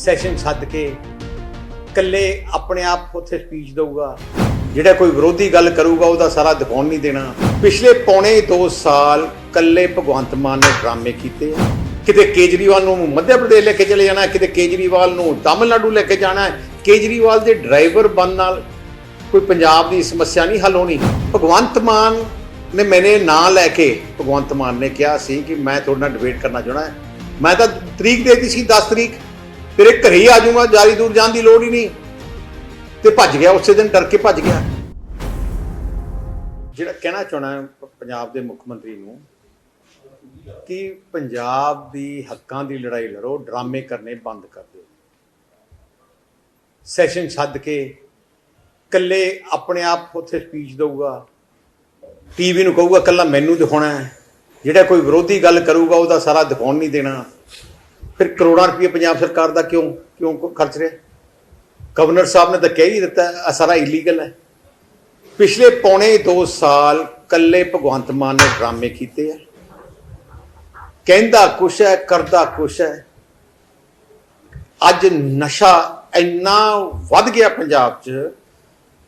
Session ਸੱਦ ਕੇ ਇਕੱਲੇ ਆਪਣੇ ਆਪ ਉੱਥੇ ਸਪੀਚ ਦਊਗਾ। ਜਿਹੜਾ ਕੋਈ ਵਿਰੋਧੀ ਗੱਲ ਕਰੂਗਾ, ਉਹਦਾ ਸਾਰਾ ਦਿਖਾਉਣ ਨਹੀਂ ਦੇਣਾ। ਪਿਛਲੇ ਪੌਣੇ 2 ਸਾਲ ਇਕੱਲੇ ਭਗਵੰਤ ਮਾਨ ਨੇ ਡਰਾਮੇ ਕੀਤੇ। ਕਿਤੇ ਕੇਜਰੀਵਾਲ ਨੂੰ ਮੱਧ ਪ੍ਰਦੇਸ਼ ਲੈ ਕੇ ਚਲੇ ਜਾਣਾ, ਕਿਤੇ ਕੇਜਰੀਵਾਲ ਨੂੰ ਤਾਮਿਲਨਾਡੂ ਲੈ ਕੇ ਜਾਣਾ। ਕੇਜਰੀਵਾਲ ਦੇ ਡਰਾਈਵਰ ਬਣ ਨਾਲ ਕੋਈ ਪੰਜਾਬ ਦੀ ਸਮੱਸਿਆ ਨਹੀਂ ਹੱਲ ਹੋਣੀ। ਭਗਵੰਤ ਮਾਨ ਨੇ ਮੈਨੇ ਨਾਂ ਲੈ ਕੇ ਭਗਵੰਤ ਮਾਨ ਨੇ ਕਿਹਾ ਸੀ ਕਿ ਮੈਂ ਤੁਹਾਡੇ ਨਾਲ ਡਿਬੇਟ ਕਰਨਾ ਚਾਹਣਾ ਮੈਂ ਤਾਂ ਤਰੀਕ ਦੇ ਦਿੱਤੀ ਸੀ 10 ਤਰੀਕ। ਤੇਰੇ ਘਰੇ ਹੀ ਆ ਜਾਊਂਗਾ ਜਾਰੀ ਦੂਰ ਜਾਣ ਦੀ ਲੋੜ ਹੀ ਨਹੀਂ। ਤੇ ਭੱਜ ਗਿਆ, ਉਸੇ ਦਿਨ ਡਰ ਕੇ ਭੱਜ ਗਿਆ। ਜਿਹੜਾ ਕਹਿਣਾ ਚਾਹਣਾ ਪੰਜਾਬ ਦੇ ਮੁੱਖ ਮੰਤਰੀ ਨੂੰ, ਕਿ ਪੰਜਾਬ ਦੀ ਹੱਕਾਂ ਦੀ ਲੜਾਈ ਲੜੋ, ਡਰਾਮੇ ਕਰਨੇ ਬੰਦ ਕਰ ਦਿਓ। ਸੈਸ਼ਨ ਛੱਡ ਕੇ ਇਕੱਲੇ ਆਪਣੇ ਆਪ ਉੱਥੇ ਸਪੀਚ ਦਊਗਾ। ਟੀਵੀ ਨੂੰ ਕਹੂਗਾ ਕੱਲਾ ਮੈਨੂੰ ਦਿਖਾਉਣਾ ਹੈ। ਜਿਹੜਾ ਕੋਈ ਵਿਰੋਧੀ ਗੱਲ ਕਰੂਗਾ, ਉਹਦਾ ਸਾਰਾ ਦਿਖਾਉਣ ਨਹੀਂ ਦੇਣਾ। ਫਿਰ ਕਰੋੜਾਂ ਰੁਪਏ ਪੰਜਾਬ ਸਰਕਾਰ ਦਾ ਕਿਉਂ ਕਿਉਂ ਖਰਚ ਰਿਹਾ? ਗਵਰਨਰ ਸਾਹਿਬ ਨੇ ਤਾਂ ਕਹਿ ਹੀ ਦਿੱਤਾ ਹੈ, ਆਹ ਸਾਰਾ ਇਲੀਗਲ ਹੈ। ਪਿਛਲੇ ਪੌਣੇ 2 ਸਾਲ ਕੱਲੇ ਭਗਵੰਤ ਮਾਨ ਨੇ ਡਰਾਮੇ ਕੀਤੇ ਆ। ਕਹਿੰਦਾ ਕੁਛ ਹੈ ਕਰਦਾ ਕੁਛ ਹੈ। ਅੱਜ ਨਸ਼ਾ ਇੰਨਾ ਵੱਧ ਗਿਆ ਪੰਜਾਬ 'ਚ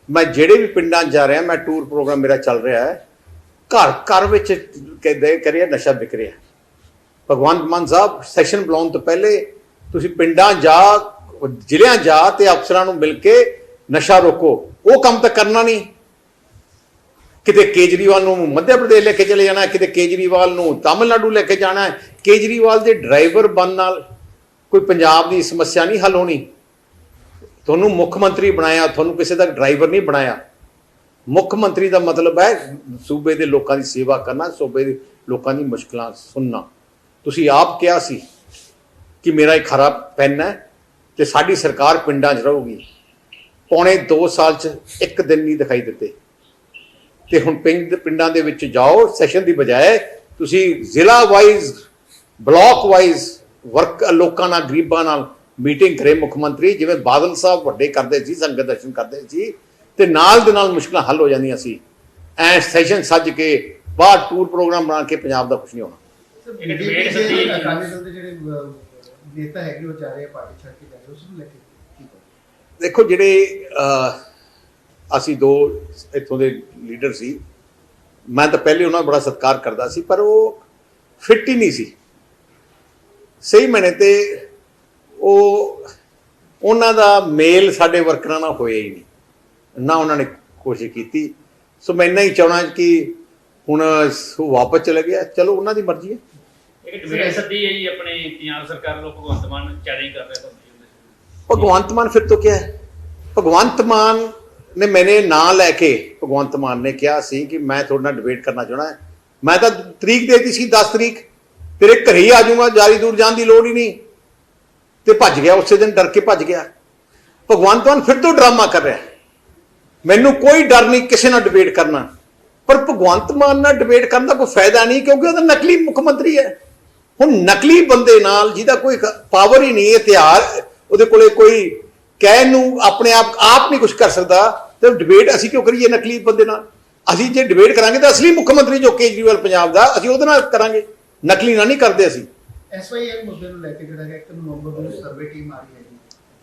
ਮੈਂ ਜਿਹੜੇ ਵੀ ਪਿੰਡਾਂ ਜਾ ਰਿਹਾ ਮੈਂ ਟੂਰ ਪ੍ਰੋਗਰਾਮ ਮੇਰਾ ਚੱਲ ਰਿਹਾ ਹੈ ਘਰ ਘਰ ਵਿੱਚ ਕਹਿੰਦੇ ਕਰਿਆ ਨਸ਼ਾ ਵਿਕ ਰਿਹਾ। ਭਗਵੰਤ ਮਾਨ ਸਾਹਿਬ ਸੈਸ਼ਨ ਬੁਲਾਉਣ ਤੋਂ ਪਹਿਲੇ ਤੁਸੀਂ ਪਿੰਡਾਂ ਜਾ, ਜ਼ਿਲ੍ਹਿਆਂ ਜਾ ਤੇ ਅਫਸਰਾਂ ਨੂੰ ਮਿਲ ਕੇ ਨਸ਼ਾ ਰੋਕੋ। ਉਹ ਕੰਮ ਤਾਂ ਕਰਨਾ ਨਹੀਂ। ਕਿਤੇ ਕੇਜਰੀਵਾਲ ਨੂੰ ਮੱਧ ਪ੍ਰਦੇਸ਼ ਲੈ ਕੇ ਚਲੇ ਜਾਣਾ, ਕਿਤੇ ਕੇਜਰੀਵਾਲ ਨੂੰ ਤਾਮਿਲਨਾਡੂ ਲੈ ਕੇ ਜਾਣਾ ਹੈ। ਕੇਜਰੀਵਾਲ ਦੇ ਡਰਾਈਵਰ ਬਣ ਨਾਲ ਕੋਈ ਪੰਜਾਬ ਦੀ ਸਮੱਸਿਆ ਨਹੀਂ ਹੱਲ ਹੋਣੀ। ਤੁਹਾਨੂੰ ਮੁੱਖ ਮੰਤਰੀ ਬਣਾਇਆ, ਤੁਹਾਨੂੰ ਕਿਸੇ ਦਾ ਡਰਾਈਵਰ ਨਹੀਂ ਬਣਾਇਆ। ਮੁੱਖ ਮੰਤਰੀ ਦਾ ਮਤਲਬ ਹੈ ਸੂਬੇ ਦੇ ਲੋਕਾਂ ਦੀ ਸੇਵਾ ਕਰਨਾ, ਸੂਬੇ ਦੇ ਲੋਕਾਂ ਦੀ ਮੁਸ਼ਕਲਾਂ ਸੁਣਨਾ। ਤੁਸੀਂ ਆਪ ਕਿਹਾ ਸੀ ਕਿ ਮੇਰਾ ਇੱਕ ਖਰਾ ਪੈਨ ਹੈ ਤੇ ਸਾਡੀ ਸਰਕਾਰ ਪਿੰਡਾਂ 'ਚ ਰਹੂਗੀ। ਪੌਣੇ 2 ਸਾਲ 'ਚ ਇੱਕ ਦਿਨ ਨਹੀਂ ਦਿਖਾਈ ਦਿੱਤੇ। ਤੇ ਹੁਣ ਪਿੰਡ, ਪਿੰਡਾਂ ਦੇ ਵਿੱਚ ਜਾਓ, ਸੈਸ਼ਨ ਦੀ ਬਜਾਏ ਤੁਸੀਂ ਜ਼ਿਲ੍ਹਾ ਵਾਈਜ਼, ਬਲਾਕ ਵਾਈਜ਼ ਵਰਕ, ਲੋਕਾਂ ਨਾਲ, ਗਰੀਬਾਂ ਨਾਲ ਮੀਟਿੰਗ ਕਰੇ ਮੁੱਖ ਮੰਤਰੀ, ਜਿਵੇਂ ਬਾਦਲ ਸਾਹਿਬ ਵੱਡੇ ਕਰਦੇ ਸੀ, ਸੰਗਤ ਦਰਸ਼ਨ ਕਰਦੇ ਸੀ, ਤੇ ਨਾਲ ਦੇ ਨਾਲ ਮੁਸ਼ਕਲਾਂ ਹੱਲ ਹੋ ਜਾਂਦੀਆਂ ਸੀ। ਐ ਸੈਸ਼ਨ ਸੱਜ ਕੇ, ਬਾਹਰ ਟੂਰ ਪ੍ਰੋਗਰਾਮ ਬਣਾ ਕੇ ਪੰਜਾਬ ਦਾ ਕੁਝ ਨਹੀਂ ਹੋਣਾ। ਇੱਕ debate ਸੱਦੀ ਹੈ। ਅਕਾਲੀ ਦਲ ਦੇ ਜਿਹੜੇ ਅਹ, ਨੇਤਾ ਹੈਗੇ ਉਹ ਜਾ ਰਹੇ ਆ ਪਾਰਟੀ ਛੱਡ ਕੇ ਜਾ ਰਹੇ ਉਸ ਨੂੰ ਲੈ ਕੇ ਕੀ ਕਹੋ ਦੇਖੋ ਜਿਹੜੇ ਅਸੀਂ ਦੋ ਇੱਥੋਂ ਦੇ ਲੀਡਰ ਸੀ ਮੈਂ ਤਾਂ ਪਹਿਲੇ ਉਹਨਾਂ ਦਾ ਬੜਾ ਸਤਿਕਾਰ ਕਰਦਾ ਸੀ ਪਰ ਉਹ ਫਿੱਟ ਹੀ ਨਹੀਂ ਸੀ। ਸਹੀ ਮੈਨੇ ਤੇ ਉਹ ਉਹਨਾਂ ਦਾ ਮੇਲ ਸਾਡੇ ਵਰਕਰਾਂ ਨਾਲ ਹੋਇਆ ਹੀ ਨਹੀਂ। ਨਾ ਉਹਨਾਂ ਨੇ ਕੋਸ਼ਿਸ਼ ਕੀਤੀ। ਸੋ ਮੈਂ ਇੰਨਾ ਹੀ ਚਾਹਣਾ ਕਿ ਹੁਣ ਵਾਪਸ ਚਲੇ ਗਿਆ। ਚਲੋ ਉਹਨਾਂ ਦੀ ਮਰਜ਼ੀ ਹੈ। ਇੱਕ ਡਿਬੇਟ ਸੱਦੀ ਹੈ ਜੀ ਆਪਣੇ ਪੰਜਾਬ ਸਰਕਾਰ ਵੱਲੋਂ ਭਗਵੰਤ ਮਾਨ ਚੈਲੰਜ ਕਰ ਰਿਹਾ ਤੁਹਾਨੂੰ ਭਗਵੰਤ ਮਾਨ ਫਿਰ ਤੋਂ ਕਿਹਾ ਹੈ। ਭਗਵੰਤ ਮਾਨ ਨੇ ਮੈਨੇ ਨਾਂ ਲੈ ਕੇ ਭਗਵੰਤ ਮਾਨ ਨੇ ਕਿਹਾ ਸੀ ਕਿ ਮੈਂ ਤੁਹਾਡੇ ਨਾਲ ਡਿਬੇਟ ਕਰਨਾ ਚਾਹਣਾ ਹੈ। ਮੈਂ ਤਾਂ ਤਰੀਕ ਦੇ ਦਿੱਤੀ ਸੀ 10 ਤਰੀਕ। ਤੇਰੇ ਘਰੇ ਹੀ ਆ ਜਾਊਂਗਾ ਜਾਰੀ ਦੂਰ ਜਾਣ ਦੀ ਲੋੜ ਹੀ ਨਹੀਂ। ਤੇ ਭੱਜ ਗਿਆ ਉਸੇ ਦਿਨ ਡਰ ਕੇ ਭੱਜ ਗਿਆ। ਭਗਵੰਤ ਮਾਨ ਫਿਰ ਤੋਂ ਡਰਾਮਾ ਕਰ ਰਿਹਾ ਮੈਨੂੰ ਕੋਈ ਡਰ ਨਹੀਂ ਕਿਸੇ ਨਾਲ ਡਿਬੇਟ ਕਰਨਾ। ਪਰ ਭਗਵੰਤ ਮਾਨ ਨਾਲ ਡਿਬੇਟ ਕਰਨ ਦਾ ਕੋਈ ਫਾਇਦਾ ਨਹੀਂ, ਕਿਉਂਕਿ ਉਹ ਨਕਲੀ ਮੁੱਖ ਮੰਤਰੀ ਹੈ। ਹੁਣ ਨਕਲੀ ਬੰਦੇ ਨਾਲ ਜਿਹਦਾ ਕੋਈ ਪਾਵਰ ਹੀ ਨਹੀਂ, ਇਤਿਹਾਸ, ਉਹਦੇ ਕੋਲੇ ਕੋਈ ਕਹਿਣ ਨੂੰ ਆਪਣੇ ਆਪ ਆਪ ਨਹੀਂ ਕੁਝ ਕਰ ਸਕਦਾ, ਤੇ ਡਿਬੇਟ ਅਸੀਂ ਕਿਉਂ ਕਰੀਏ ਨਕਲੀ ਬੰਦੇ ਨਾਲ? ਅਸੀਂ ਜੇ ਡਿਬੇਟ ਕਰਾਂਗੇ ਤਾਂ ਅਸਲੀ ਮੁੱਖ ਮੰਤਰੀ ਜੋ ਕੇਜਰੀਵਾਲ ਪੰਜਾਬ ਦਾ, ਅਸੀਂ ਉਹਦੇ ਨਾਲ ਕਰਾਂਗੇ। ਨਕਲੀ ਨਾਲ ਨਹੀਂ ਕਰਦੇ ਅਸੀਂ। ਐਸਵਾਈਐਲ ਮੁੱਦੇ ਨੂੰ ਲੈ ਕੇ ਜਿਹੜਾ ਹੈ 1 ਨਵੰਬਰ ਨੂੰ ਸਰਵੇ ਟੀਮ ਆ ਰਹੀ ਹੈ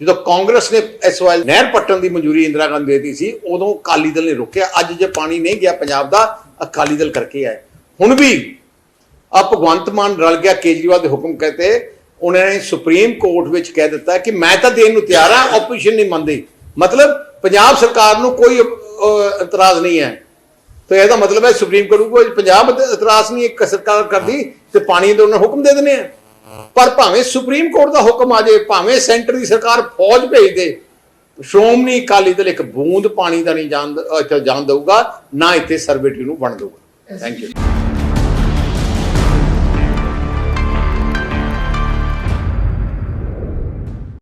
ਜਦੋਂ ਕਾਂਗਰਸ ਨੇ ਐਸਵਾਈਐਲ ਨਹਿਰ ਪੱਟਣ ਦੀ ਮਨਜ਼ੂਰੀ ਇੰਦਰਾ ਗਾਂਧੀ ਦੇ ਦਿੱਤੀ ਸੀ, ਉਦੋਂ ਅਕਾਲੀ ਦਲ ਨੇ ਰੋਕਿਆ। ਅੱਜ ਜੇ ਪਾਣੀ ਨਹੀਂ ਗਿਆ ਪੰਜਾਬ ਦਾ, ਅਕਾਲੀ ਦਲ ਕਰਕੇ ਆਏ। ਹੁਣ ਵੀ ਆ ਭਗਵੰਤ ਮਾਨ ਰਲ ਗਿਆ, ਕੇਜਰੀਵਾਲ ਦੇ ਹੁਕਮ ਕਹਤੇ ਉਹਨਾਂ ਨੇ ਸੁਪਰੀਮ ਕੋਰਟ ਵਿੱਚ ਕਹਿ ਦਿੱਤਾ ਕਿ ਮੈਂ ਤਾਂ ਦੇਣ ਨੂੰ ਤਿਆਰ ਹਾਂ ਆਪੋਜੀਸ਼ਨ ਨਹੀਂ ਮੰਨਦੀ। ਮਤਲਬ ਪੰਜਾਬ ਸਰਕਾਰ ਨੂੰ ਕੋਈ ਇਤਰਾਜ਼ ਨਹੀਂ ਹੈ। ਤਾਂ ਇਹਦਾ ਮਤਲਬ ਹੈ ਸੁਪਰੀਮ ਕੋਰਟ ਨੂੰ ਕੋਈ ਪੰਜਾਬ ਇਤਰਾਜ਼ ਨਹੀਂ ਇੱਕ ਸਰਕਾਰ ਕਰਦੀ ਤੇ ਪਾਣੀ ਦੇ ਉਹਨਾਂ ਨੂੰ ਹੁਕਮ ਦੇ ਦਿੰਦੇ ਆ। ਪਰ ਭਾਵੇਂ ਸੁਪਰੀਮ ਕੋਰਟ ਦਾ ਹੁਕਮ ਆ ਜਾਏ, ਭਾਵੇਂ ਸੈਂਟਰ ਦੀ ਸਰਕਾਰ ਫੌਜ ਭੇਜ ਦੇ, ਸ਼੍ਰੋਮਣੀ ਅਕਾਲੀ ਦਲ ਇੱਕ ਬੂੰਦ ਪਾਣੀ ਦਾ ਨਹੀਂ ਜਾਣ ਜਾਣ ਦਊਗਾ, ਨਾ ਇੱਥੇ ਸਰਵੇਟਰੀ ਨੂੰ ਬਣ ਦਊਗਾ। Thank you